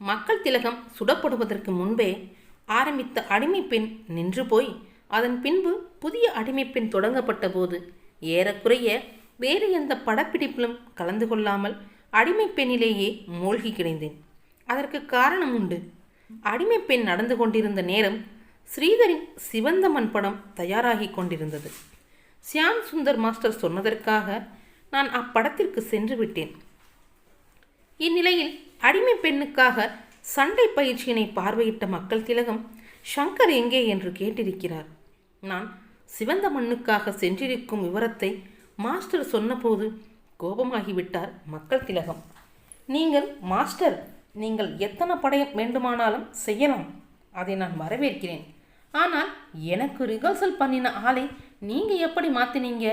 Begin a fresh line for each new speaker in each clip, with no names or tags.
மக்கள் திலகம் சுடப்படுவதற்கு முன்பே ஆரம்பித்த அடிமை பெண் நின்று போய் அதன் பின்பு புதிய அடிமை பெண் தொடங்கப்பட்ட போது ஏறக்குறைய வேறு எந்த படப்பிடிப்பிலும் கலந்து கொள்ளாமல் அடிமை பெண்ணிலேயே மூழ்கி கிடந்தேன். அதற்கு காரணம் உண்டு. அடிமை பெண் நடந்து கொண்டிருந்த நேரம் ஸ்ரீதரின் சிவந்தமன் படம் தயாராகி கொண்டிருந்தது. சியாம் சுந்தர் மாஸ்டர் சொன்னதற்காக நான் அப்படத்திற்கு சென்று விட்டேன். இந்நிலையில் அடிமை பெண்ணுக்காக சண்டை பயிற்சியினை பார்வையிட்ட மக்கள் திலகம் ஷங்கர் எங்கே? என்று கேட்டிருக்கிறார். நான் சிவந்த மண்ணுக்காக சென்றிருக்கும் விவரத்தை மாஸ்டர் சொன்னபோது கோபமாகிவிட்டார் மக்கள் திலகம். நீங்கள் மாஸ்டர் நீங்கள் எத்தனை படையம் வேண்டுமானாலும் செய்யலாம் அதை நான் வரவேற்கிறேன். ஆனால் எனக்கு ரிஹர்சல் பண்ணின ஆளை நீங்கள் எப்படி மாற்றினீங்க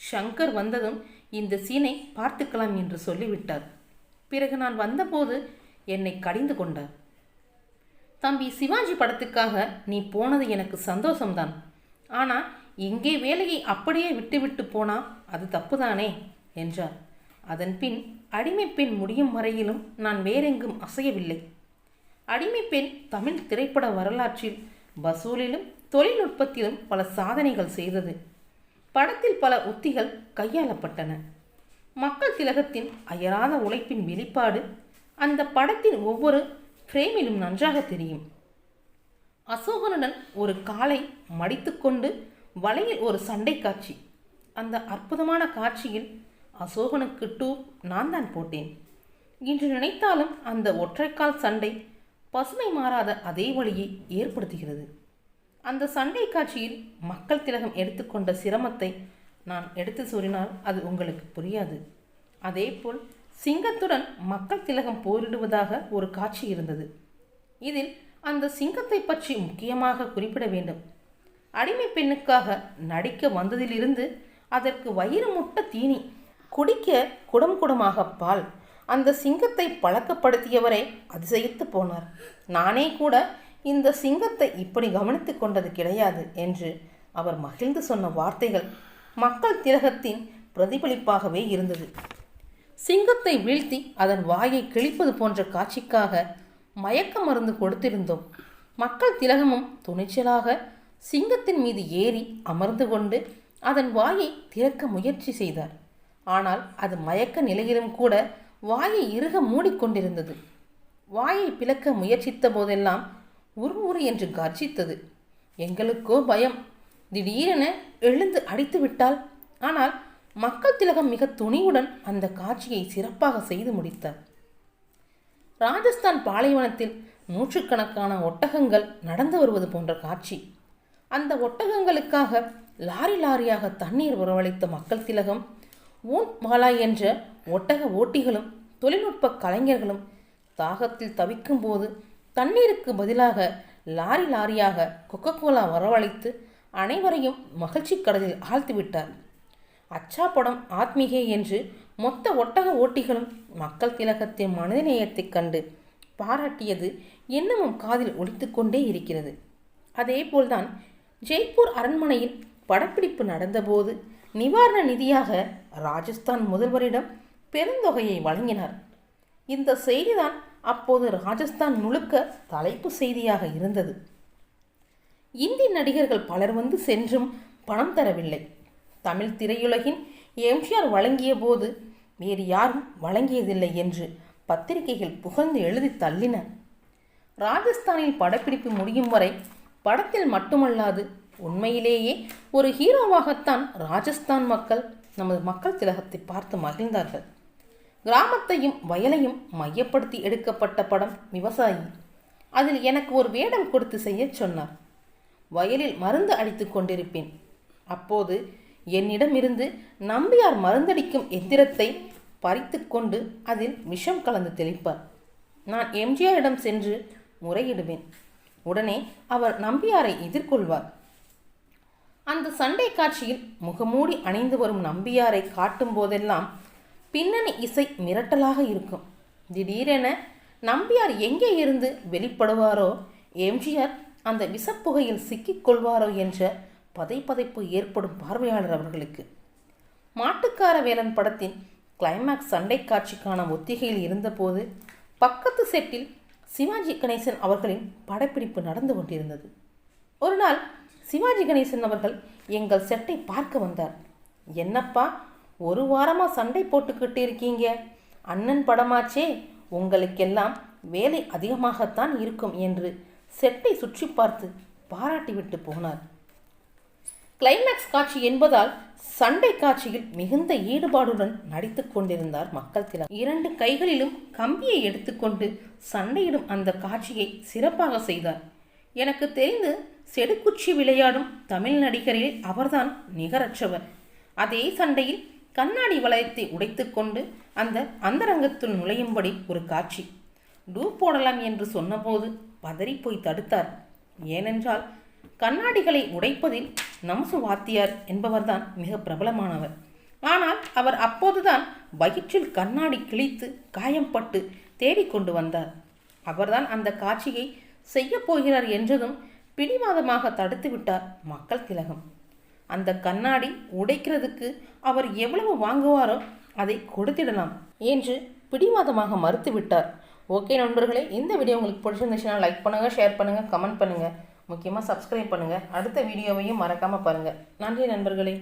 ஷங்கர் வந்ததும் இந்த சீனை பார்த்துக்கலாம் என்று சொல்லிவிட்டார். பிறகு நான் வந்தபோது என்னை கடிந்து கொண்டார் தம்பி சிவாஜி படத்துக்காக நீ போனது எனக்கு சந்தோஷம்தான். ஆனால் இங்கே வேலையை அப்படியே விட்டுவிட்டு போனா அது தப்புதானே? என்றார். அதன் பின் அடிமை பெண் முடியும் வரையிலும் நான் வேறெங்கும் அசையவில்லை. அடிமை பெண் தமிழ் திரைப்பட வரலாற்றில் வசூலிலும் தொழில்நுட்பத்திலும் பல சாதனைகள் செய்தது. படத்தில் பல உத்திகள் கையாளப்பட்டன. மக்கள் திலகத்தின் அயராத உழைப்பின் வெளிப்பாடு அந்த படத்தின் ஒவ்வொரு ஃப்ரேமிலும் நன்றாக தெரியும். அசோகனுடன் ஒரு காலை மடித்துக்கொண்டு வலையில் ஒரு சண்டை காட்சி. அந்த அற்புதமான காட்சியில் அசோகனுக்கு டூ நான் தான் போட்டேன். இன்று நினைத்தாலும் அந்த ஒற்றைக்கால் சண்டை பசுமை மாறாத அதே வழியை ஏற்படுத்துகிறது. அந்த சண்டை காட்சியில் மக்கள் திலகம் எடுத்துக்கொண்ட சிரமத்தை நான் எடுத்து கூறினால் அது உங்களுக்கு புரியாது. அதேபோல் சிங்கத்துடன் மக்கள் திலகம் போரிடுவதாக ஒரு காட்சி இருந்தது. இதில் அந்த சிங்கத்தை பற்றி முக்கியமாக குறிப்பிட வேண்டும். அடிமை பெண்ணுக்காக நடிக்க வந்ததிலிருந்து அதற்கு வயிறு முட்ட தீனி குடிக்க குடம் குடமாக பால் அந்த சிங்கத்தை பழக்கப்படுத்தியவரை அதிசயித்து போனார். நானே கூட இந்த சிங்கத்தை இப்படி கவனித்து கொண்டது கிடையாது என்று அவர் மகிழ்ந்து சொன்ன வார்த்தைகள் மக்கள் திலகத்தின் பிரதிபலிப்பாகவே இருந்தது. சிங்கத்தை வீழ்த்தி அதன் வாயை கிழிப்பது போன்ற காட்சிக்காக மயக்க மருந்து கொடுத்திருந்தோம். மக்கள் திலகமும் துணிச்சலாக சிங்கத்தின் மீது ஏறி அமர்ந்து கொண்டு அதன் வாயை திறக்க முயற்சி செய்தார். ஆனால் அது மயக்க நிலையிலும் கூட வாயை இறுக மூடிக்கொண்டிருந்தது வாயை பிளக்க முயற்சித்த போதெல்லாம் உருமுறு என்று கர்ஜித்தது. எங்களுக்கோ பயம் திடீரென எழுந்து அடித்து விட்டால் ஆனால் மக்கள் திலகம் மிக துணிவுடன் அந்த காட்சியை சிறப்பாக செய்து முடித்தார். ராஜஸ்தான் பாலைவனத்தில் நூற்றுக்கணக்கான ஒட்டகங்கள் நடந்து வருவது போன்ற காட்சி. அந்த ஒட்டகங்களுக்காக லாரி லாரியாக தண்ணீர் வரவழைத்த மக்கள் திலகம் ஊன் மாலா என்ற ஒட்டக ஓட்டிகளும் தொழில்நுட்ப கலைஞர்களும் தாகத்தில் தவிக்கும் போது தண்ணீருக்கு பதிலாக லாரி லாரியாக கொக்கோ கோலா வரவழைத்து அனைவரையும் மகிழ்ச்சி கடலில் ஆழ்த்திவிட்டார். அச்சா படம் ஆத்மீகே என்று மொத்த ஒட்டக ஓட்டிகளும் மக்கள் திலகத்தின் மனிதநேயத்தைக் கண்டு பாராட்டியது இன்னமும் காதில் ஒலித்துக்கொண்டே இருக்கிறது. அதேபோல்தான் ஜெய்ப்பூர் அரண்மனையில் படப்பிடிப்பு நடந்தபோது நிவாரண நிதியாக ராஜஸ்தான் முதல்வரிடம் பெருந்தொகையை வழங்கினார். இந்த செய்திதான் அப்போது ராஜஸ்தான் முழுக்க தலைப்பு செய்தியாக இருந்தது. இந்தி நடிகர்கள் பலர் வந்து சென்றும் பணம் தரவில்லை. தமிழ் திரையுலகின் எம்ஜிஆர் வழங்கிய போது வேறு யாரும் வழங்கியதில்லை என்று பத்திரிகைகள் புகழ்ந்து எழுதி தள்ளின. ராஜஸ்தானில் படப்பிடிப்பு முடியும் வரை படத்தில் மட்டுமல்லாது உண்மையிலேயே ஒரு ஹீரோவாகத்தான் ராஜஸ்தான் மக்கள் நமது மக்கள் திலகத்தை பார்த்து மகிழ்ந்தார்கள். கிராமத்தையும் வயலையும் மையப்படுத்தி எடுக்கப்பட்ட படம் விவசாயி. அதில் எனக்கு ஒரு வேடம் கொடுத்து செய்யச் சொன்னார். வயலில் மருந்து அடித்து கொண்டிருப்பேன். அப்போது என்னிடமிருந்து நம்பியார் மருந்தடிக்கும் எந்திரத்தை பறித்து கொண்டு அதில் விஷம் கலந்து தெளிப்பார். நான் எம்ஜிஆரிடம் சென்று முறையிடுவேன். உடனே அவர் நம்பியாரை எதிர்கொள்வார். அந்த சண்டை காட்சியில் முகமூடி அணிந்து வரும் நம்பியாரை காட்டும் போதெல்லாம் பின்னணி இசை மிரட்டலாக இருக்கும். திடீரென நம்பியார் எங்கே இருந்து வெளிப்படுவாரோ எம்ஜிஆர் அந்த விஷப்புகையில் சிக்கிக் கொள்வாரோ என்ற பதைப்பதைப்பு ஏற்படும் பார்வையாளர் அவர்களுக்கு. மாட்டுக்கார வேலன் படத்தின் கிளைமேக்ஸ் சண்டை காட்சிக்கான ஒத்திகையில் இருந்தபோது பக்கத்து செட்டில் சிவாஜி கணேசன் அவர்களின் படப்பிடிப்பு நடந்து கொண்டிருந்தது. ஒரு நாள் சிவாஜி கணேசன் அவர்கள் எங்கள் செட்டை பார்க்க வந்தார். என்னப்பா ஒரு வாரமாக சண்டை போட்டுக்கிட்டு இருக்கீங்க? அண்ணன் படமாச்சே. உங்களுக்கெல்லாம் வேலை அதிகமாகத்தான் இருக்கும் என்று செட்டை சுற்றி பார்த்து பாராட்டிவிட்டு போனார். கிளைமேக்ஸ் காட்சி என்பதால் சண்டை காட்சியில் மிகுந்த ஈடுபாடுடன் நடித்து கொண்டிருந்தார் மக்கள் திலகம். இரண்டு கைகளிலும் கம்பியை எடுத்துக்கொண்டு சண்டையிடும் அந்த காட்சியை சிறப்பாக செய்தார். எனக்கு தெரிந்து செடுக்குச்சி விளையாடும் தமிழ் நடிகரில் அவர்தான் நிகரற்றவர். அதே சண்டையில் கண்ணாடி வளையத்தை உடைத்துக்கொண்டு அந்த அந்தரங்கத்துள் நுழையும்படி ஒரு காட்சி. டூ போடலாம் என்று சொன்னபோது பதறிப்போய் தடுத்தார். ஏனென்றால் கண்ணாடிகளை உடைப்பதில் நமசு வாத்தியார் என்பவர்தான் மிக பிரபலமானவர். ஆனால் அவர் அப்போதுதான் வயிற்றில் கண்ணாடி கிழித்து காயம்பட்டு தேடிக்கொண்டு வந்தார். அவர்தான் அந்த காட்சியை செய்யப்போகிறார் என்றதும் பிடிவாதமாக தடுத்து விட்டார் மக்கள் திலகம். அந்த கண்ணாடி உடைக்கிறதுக்கு அவர் எவ்வளவு வாங்குவாரோ அதை கொடுத்திடலாம் என்று பிடிவாதமாக மறுத்துவிட்டார் ஓகே நண்பர்களே இந்த வீடியோ உங்களுக்கு பிடிச்சிருந்துச்சுன்னா லைக் பண்ணுங்கள் ஷேர் பண்ணுங்கள் கமெண்ட் பண்ணுங்கள் முக்கியமாக சப்ஸ்கிரைப் பண்ணுங்கள் அடுத்த வீடியோவையும் மறக்காமல் பாருங்கள் நன்றி நண்பர்களே.